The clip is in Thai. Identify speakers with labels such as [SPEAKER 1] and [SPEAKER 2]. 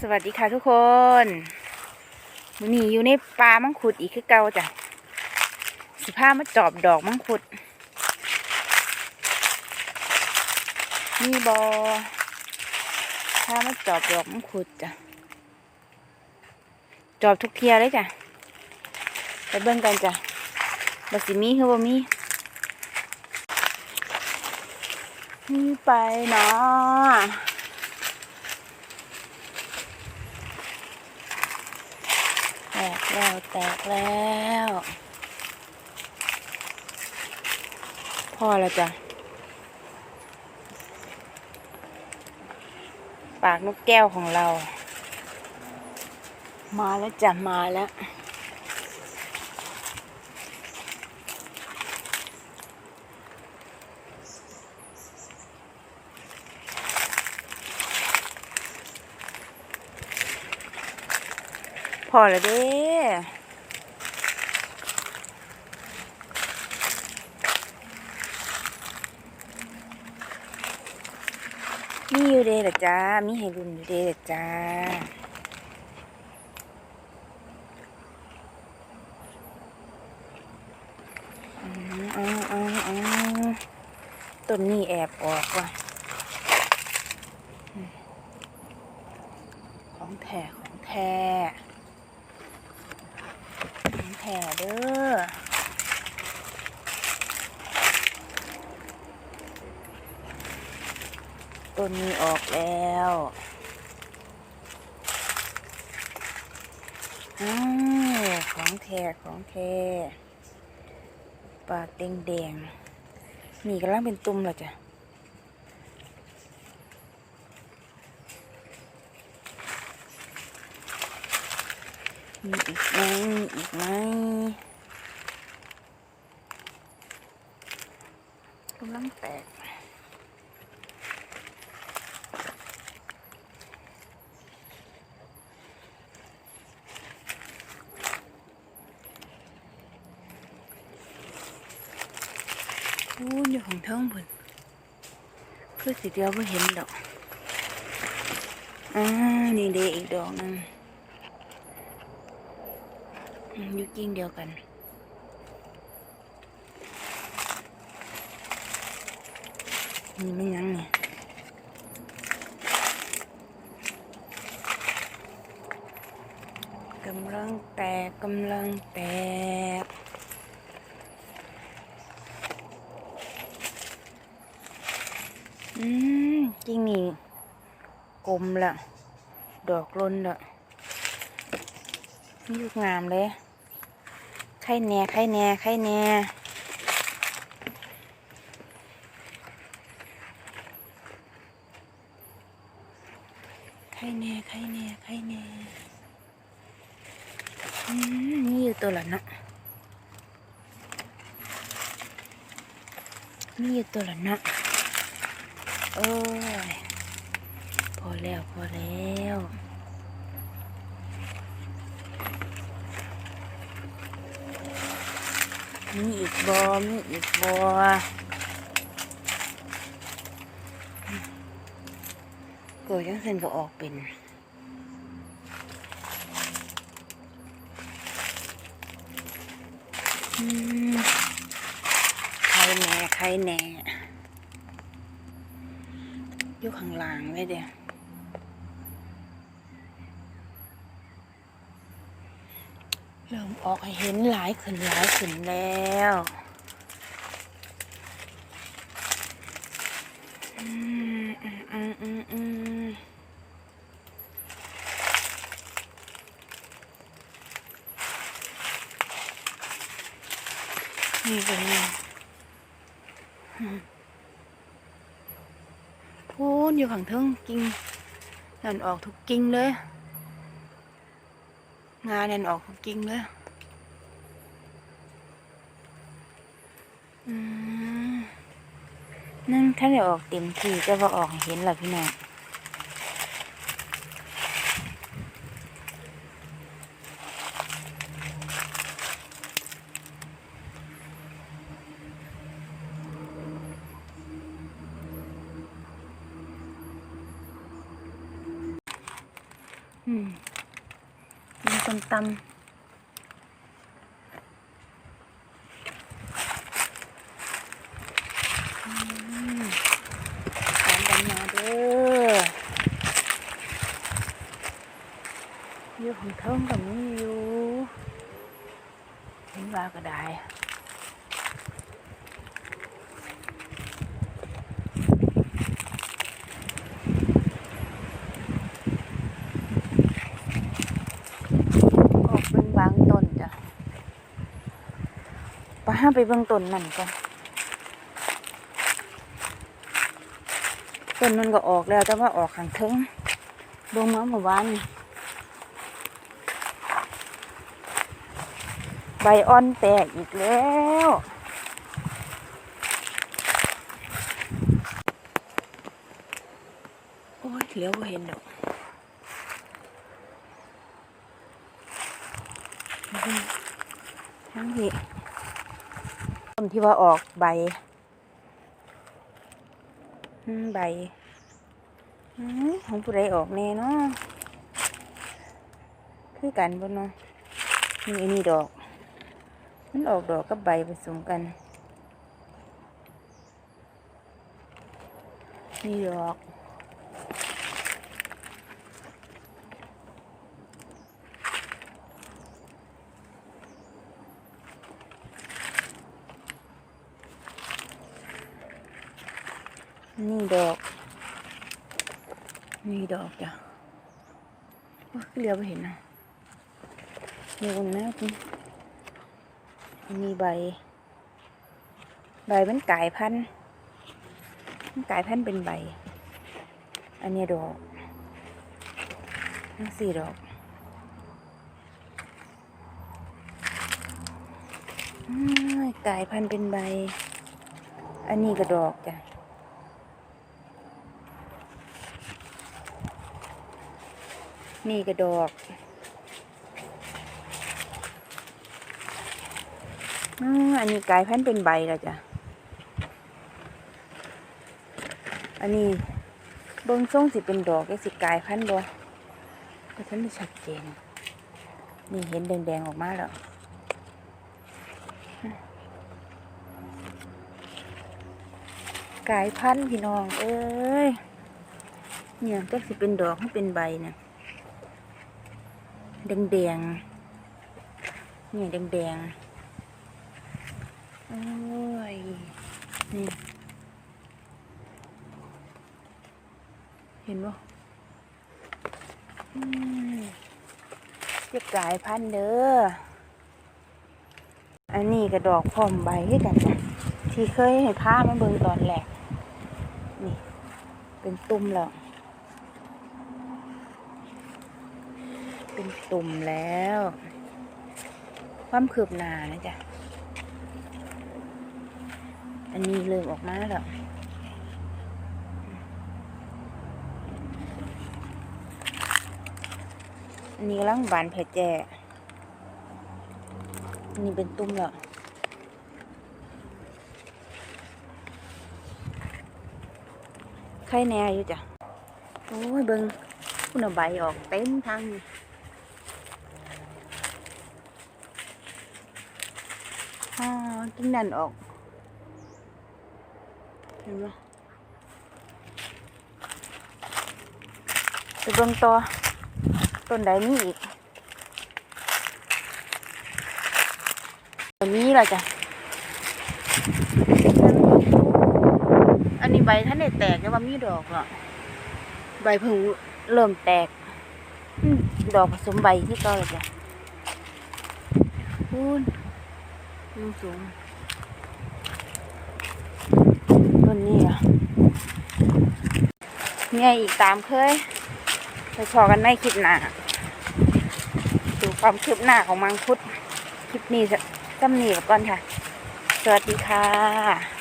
[SPEAKER 1] สวัสดีค่ะทุกคนมื้อนี้อยู่ในป่ามังคุดอีกคือเก่าจ้ะสิพามาจอบดอกมังคุดนี่บอพามาจอบดอกมังคุดจ้ะจอบทุกเทียเลยจ้ะไปเบิ่งกันจ้ะบ่สิมีคือบ่มีมีไปเนาะ แกแล้วแตกแล้ว พอแล้วจ้ะ ปากนกแก้วของเรา มาแล้วจ้ะ มาแล้ว อแล้วเด้มีอยู่เด้ละจ้า มีให้รุ่นอยู่เด้ละจ้าอ๋ออ๋ออ๋อต้นนี้แอบออกว่ะ ของแท้ของแท้ แท้เด้อต้นนี้ออกแล้วอ้าวของแท้ของแท้ปากแดงๆนี่กำลังเป็นตุ่มแล้วจ้ะ มีอีกไหมมีอีกไหมกำลังแตกอู้ยอยู่ของเทิงพุ่นคือสิเดียวไม่เห็นดอกอ่านี่เดอีกดอกหนึง อยู่กิ่งเดียวกัน นี่ไม่ยังเนี่ยกำลังแตกกำลังแตกอืมกิ่งนี่กลมละดอกล้นละนี่ลูกงามเลย ไข่แน่ไข่แน่ไข่แน่ไข่แน่ไข่แน่ไข่แน่อืมนี่อยู่ตัวละเนาะนี่อยู่ตัวละเนาะโอ้ยพอแล้วพอแล้ว มีอีกบอมีอีกบอเกิดจังเส้นก็ออกเป็นใครแหน่ใครแหน่อยู่ข้างหลังเลยเดียว เริ่มออกให้เห็นหลายขึ้นหลายขึ้นแล้วอืมอืมอืมอืมอืมนี่เป็นไงพูนอยู่ข้างเทิงกิ่งนั่นออกทุกกิ่งเลย งานแน่นออกทุกกิ่งเลยนั่นถ้าได้ออกเต็มที่จะว่าออกเห็นล่ะพี่น้องอืม ส้มตำอืมตามกันมาเด้ออยู่ของเทิงกับนี้อยู่เห็นว่าก็ได้ ออกเป็นบางต้นจ้ะไป ห้าไปเบิ่งต้นนั่นก่อนต้นมันก็ออกแล้วแต่ว่าออกข้างเทิงลงมาเมื่อวานใบอ่อนแตกอีกแล้วโอ้ยเหลียวเห็นดอกทั้งที่ต้ นที่ว่าออกใบใบของผู้ใดออกแน่เนาะคือกันบนเนาะนี่อันนี้ดอก มันออกดอกกับใบผสมกัน นี่ดอก นี่ดอก นี่ดอกจ้ะโอ้ยเรียวไปเห็นนะนี่ตรงนี้คุณมีใบ ใบมันกลายพันธุ์มันกลายพันธุ์เป็นใบ อันนี้ดอกทั้งสี่ดอกอืมกลายพันธุ์เป็นใบ อันนี้ก็ดอกจ้ะ นี่กระดอกอันนี้กลายพันธุ์เป็นใบแล้วจ้ะ อันนี้เบิ้งทรงสิเป็นดอกก็สิกลายพันธุ์บ่ก็ฉันไม่ชัดเจน นี่เห็นแดงๆออกมาแล้วกลายพันธุ์พี่น้อง เอ้ย เนี่ยก็สิเป็นดอกให้เป็นใบเนี่ย แดงแดงๆนี่แดงแดงๆโอ้ย นี่ เห็นบ่อืมจะกลายพันธุ์เด้อ อันนี้กระดอกพร้อมใบให้กันนะที่เคยให้พามาเบิ่งตอนแรก นี่ เป็นตุ่มแล้ว เป็นตุ่มแล้ว ความคืบหน้านะจ๊ะ อันนี้เริ่มออกมาแล้วอันนี้กำลังบานแผลแจอันนี้เป็นตุ่มแล้วไข่แน่อยู่จ้ะ โอ้ยเบิงคุณเอาใบออกเต็มทาง นี่อ๋อกินนั่นออก เห็นไหมไปเบิ่งต่อต้นใดมีอีกอันนี้ล่ะจ้ะ อันนี้ใบท่านได้แตกแต่ว่ามีดอกอะใบเพิ่งเริ่มแตกอืมดอกผสมใบที่เก่าเลยจ้ะพูน สูงสูงต้นนี้อะเนี่ยอีกตามเคยไปพอกันไม่คิดหนาดูความคืบหน้าของมังคุด คลิปนี้จะจำหนีก่อนค่ะ สวัสดีค่ะ